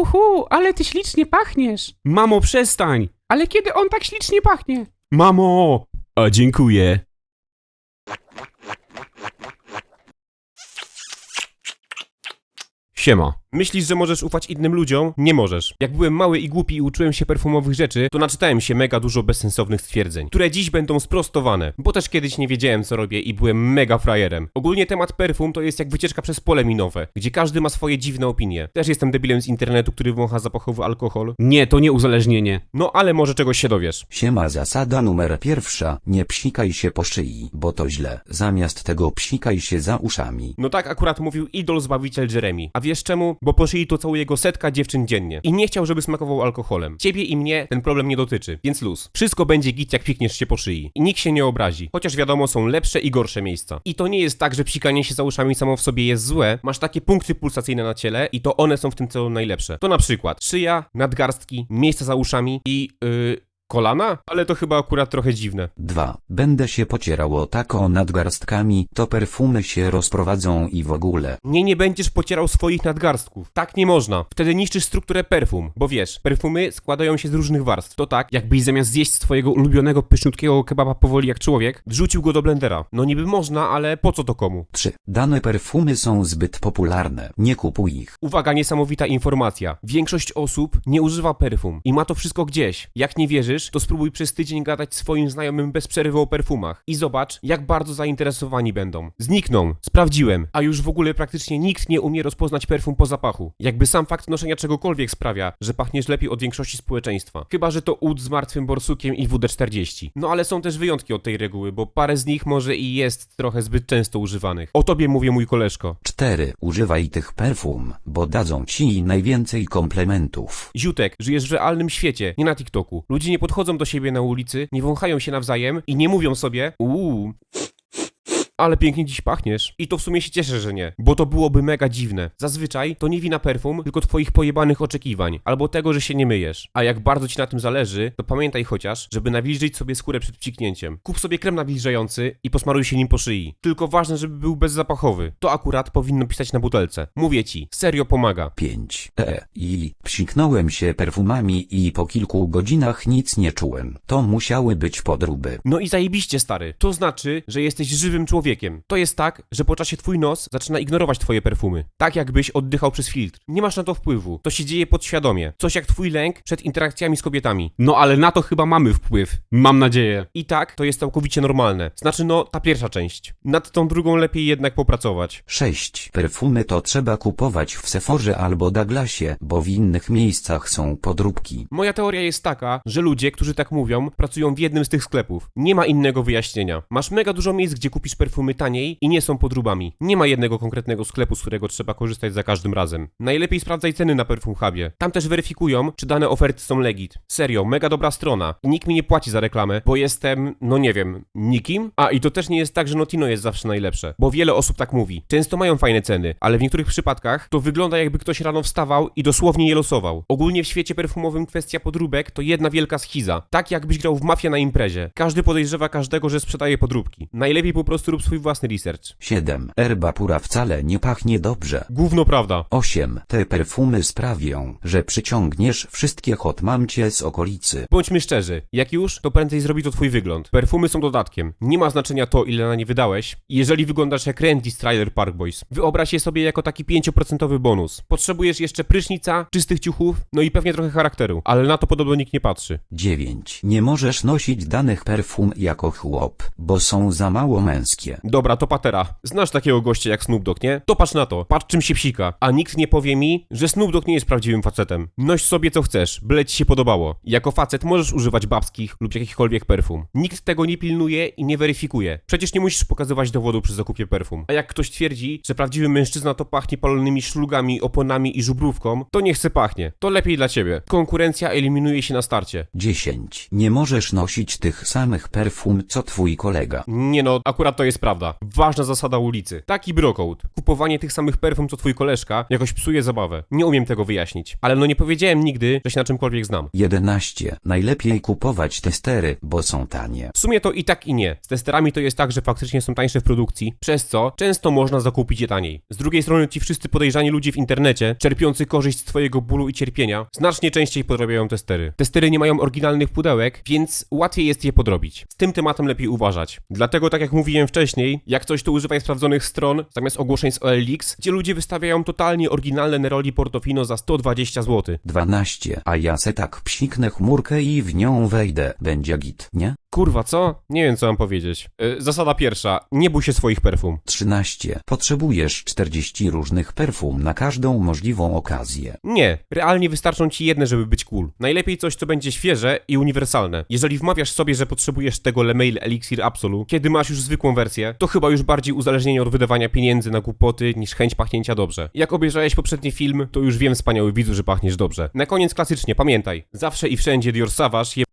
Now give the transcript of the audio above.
hu, hu, ale ty ślicznie pachniesz. Mamo, przestań! Ale kiedy on tak ślicznie pachnie? Mamo! A dziękuję. Siema. Myślisz, że możesz ufać innym ludziom? Nie możesz. Jak byłem mały i głupi i uczyłem się perfumowych rzeczy, to naczytałem się mega dużo bezsensownych stwierdzeń, które dziś będą sprostowane, bo też kiedyś nie wiedziałem co robię i byłem mega frajerem. Ogólnie temat perfum to jest jak wycieczka przez pole minowe, gdzie każdy ma swoje dziwne opinie. Też jestem debilem z internetu, który wącha zapachowy alkohol. Nie, to nie uzależnienie. No ale może czegoś się dowiesz. Siema zasada numer pierwsza, nie psikaj się po szyi, bo to źle. Zamiast tego psikaj się za uszami. No tak akurat mówił idol zbawiciel Jeremy. A wiesz czemu? Bo po szyi to całuje go setka dziewczyn dziennie. I nie chciał, żeby smakował alkoholem. Ciebie i mnie ten problem nie dotyczy, więc luz. Wszystko będzie git jak pikniesz się po szyi. I nikt się nie obrazi. Chociaż wiadomo, są lepsze i gorsze miejsca. I to nie jest tak, że psikanie się za uszami samo w sobie jest złe. Masz takie punkty pulsacyjne na ciele i to one są w tym celu najlepsze. To na przykład szyja, nadgarstki, miejsca za uszami i yy, kolana? Ale to chyba akurat trochę dziwne. 2. Będę się pocierało tako nadgarstkami, to perfumy się rozprowadzą i w ogóle. Nie, nie będziesz pocierał swoich nadgarstków. Tak nie można. Wtedy niszczysz strukturę perfum. Bo wiesz, perfumy składają się z różnych warstw. To tak, jakbyś zamiast zjeść swojego ulubionego pyszniutkiego kebaba powoli jak człowiek, wrzucił go do blendera. No niby można, ale po co to komu? 3. Dane perfumy są zbyt popularne, nie kupuj ich. Uwaga, niesamowita informacja. Większość osób nie używa perfum i ma to wszystko gdzieś. Jak nie wierzysz, to spróbuj przez tydzień gadać swoim znajomym bez przerwy o perfumach i zobacz, jak bardzo zainteresowani będą. Znikną. Sprawdziłem. A już w ogóle praktycznie nikt nie umie rozpoznać perfum po zapachu. Jakby sam fakt noszenia czegokolwiek sprawia, że pachniesz lepiej od większości społeczeństwa. Chyba, że to ud z martwym borsukiem i WD-40. No ale są też wyjątki od tej reguły, bo parę z nich może i jest trochę zbyt często używanych. O tobie mówię mój koleżko. 4. Używaj tych perfum, bo dadzą ci najwięcej komplementów. Ziutek, żyjesz w realnym świecie, nie na TikToku. Ludzie nie podchodzą do siebie na ulicy, nie wąchają się nawzajem i nie mówią sobie uuu. Ale pięknie dziś pachniesz. I to w sumie się cieszę, że nie, bo to byłoby mega dziwne. Zazwyczaj to nie wina perfum, tylko twoich pojebanych oczekiwań, albo tego, że się nie myjesz. A jak bardzo ci na tym zależy, to pamiętaj chociaż, żeby nawilżyć sobie skórę przed psiknięciem. Kup sobie krem nawilżający i posmaruj się nim po szyi. Tylko ważne, żeby był bezzapachowy. To akurat powinno pisać na butelce. Mówię ci, serio pomaga. 5. E. I psiknąłem się perfumami i po kilku godzinach nic nie czułem. To musiały być podróby. No i zajebiście, stary. To znaczy, że jesteś żywym człowiekiem. To jest tak, że po czasie twój nos zaczyna ignorować twoje perfumy. Tak jakbyś oddychał przez filtr. Nie masz na to wpływu. To się dzieje podświadomie. Coś jak twój lęk przed interakcjami z kobietami. No ale na to chyba mamy wpływ. Mam nadzieję. I tak, to jest całkowicie normalne. Znaczy, no, ta pierwsza część. Nad tą drugą lepiej jednak popracować. 6. Perfumy to trzeba kupować w Sephorze albo Douglasie, bo w innych miejscach są podróbki. Moja teoria jest taka, że ludzie, którzy tak mówią, pracują w jednym z tych sklepów. Nie ma innego wyjaśnienia. Masz mega dużo miejsc, gdzie kupisz perfumy taniej i nie są podróbami. Nie ma jednego konkretnego sklepu, z którego trzeba korzystać za każdym razem. Najlepiej sprawdzaj ceny na Perfum Hubie. Tam też weryfikują, czy dane oferty są legit. Serio, mega dobra strona. Nikt mi nie płaci za reklamę, bo jestem, no nie wiem, nikim? A i to też nie jest tak, że Notino jest zawsze najlepsze, bo wiele osób tak mówi. Często mają fajne ceny, ale w niektórych przypadkach to wygląda jakby ktoś rano wstawał i dosłownie je losował. Ogólnie w świecie perfumowym kwestia podróbek to jedna wielka schiza. Tak jakbyś grał w mafię na imprezie. Każdy podejrzewa każdego, że sprzedaje podróbki. Najlepiej po prostu rób swój własny research. 7. Erba pura wcale nie pachnie dobrze. Gówno prawda. 8. Te perfumy sprawią, że przyciągniesz wszystkie hot mamcie z okolicy. Bądźmy szczerzy, jak już, to prędzej zrobi to twój wygląd. Perfumy są dodatkiem. Nie ma znaczenia to, ile na nie wydałeś. Jeżeli wyglądasz jak Randy z Trailer Park Boys, wyobraź je sobie jako taki 5% bonus. Potrzebujesz jeszcze prysznica, czystych ciuchów, no i pewnie trochę charakteru, ale na to podobno nikt nie patrzy. 9. Nie możesz nosić danych perfum jako chłop, bo są za mało męskie. Dobra, to patera. Znasz takiego gościa jak Snoop Dogg, nie? To patrz na to, patrz czym się psika. A nikt nie powie mi, że Snoop Dogg nie jest prawdziwym facetem. Noś sobie co chcesz, byle ci się podobało. Jako facet możesz używać babskich lub jakichkolwiek perfum. Nikt tego nie pilnuje i nie weryfikuje. Przecież nie musisz pokazywać dowodu przy zakupie perfum. A jak ktoś twierdzi, że prawdziwy mężczyzna to pachnie palonymi szlugami, oponami i żubrówką, to niech se pachnie. To lepiej dla ciebie. Konkurencja eliminuje się na starcie. 10. Nie możesz nosić tych samych perfum co twój kolega. Nie no, akurat to jest prawda. Ważna zasada ulicy. Taki brocode. Kupowanie tych samych perfum co twój koleżka jakoś psuje zabawę. Nie umiem tego wyjaśnić. Ale no nie powiedziałem nigdy, że się na czymkolwiek znam. 11. Najlepiej kupować testery, bo są tanie. W sumie to i tak i nie. Z testerami to jest tak, że faktycznie są tańsze w produkcji, przez co często można zakupić je taniej. Z drugiej strony ci wszyscy podejrzani ludzie w internecie, czerpiący korzyść z twojego bólu i cierpienia, znacznie częściej podrabiają testery. Testery nie mają oryginalnych pudełek, więc łatwiej jest je podrobić. Z tym tematem lepiej uważać. Dlatego, tak jak mówiłem wcześniej, jak coś to używaj sprawdzonych stron, zamiast ogłoszeń z OLX, gdzie ludzie wystawiają totalnie oryginalne Neroli Portofino za 120 zł. 12. A ja se tak psiknę chmurkę i w nią wejdę. Będzie git, nie? Kurwa, co? Nie wiem, co mam powiedzieć. Yy, zasada pierwsza. Nie bój się swoich perfum. 13. Potrzebujesz 40 różnych perfum na każdą możliwą okazję. Nie, realnie wystarczą ci jedne, żeby być cool. Najlepiej coś, co będzie świeże i uniwersalne. Jeżeli wmawiasz sobie, że potrzebujesz tego Lemail Elixir Absolu, kiedy masz już zwykłą wersję, to chyba już bardziej uzależnienie od wydawania pieniędzy na głupoty niż chęć pachnięcia dobrze. Jak obejrzałeś poprzedni film, to już wiem wspaniały widzu, że pachniesz dobrze. Na koniec klasycznie, pamiętaj, zawsze i wszędzie Dior Savage je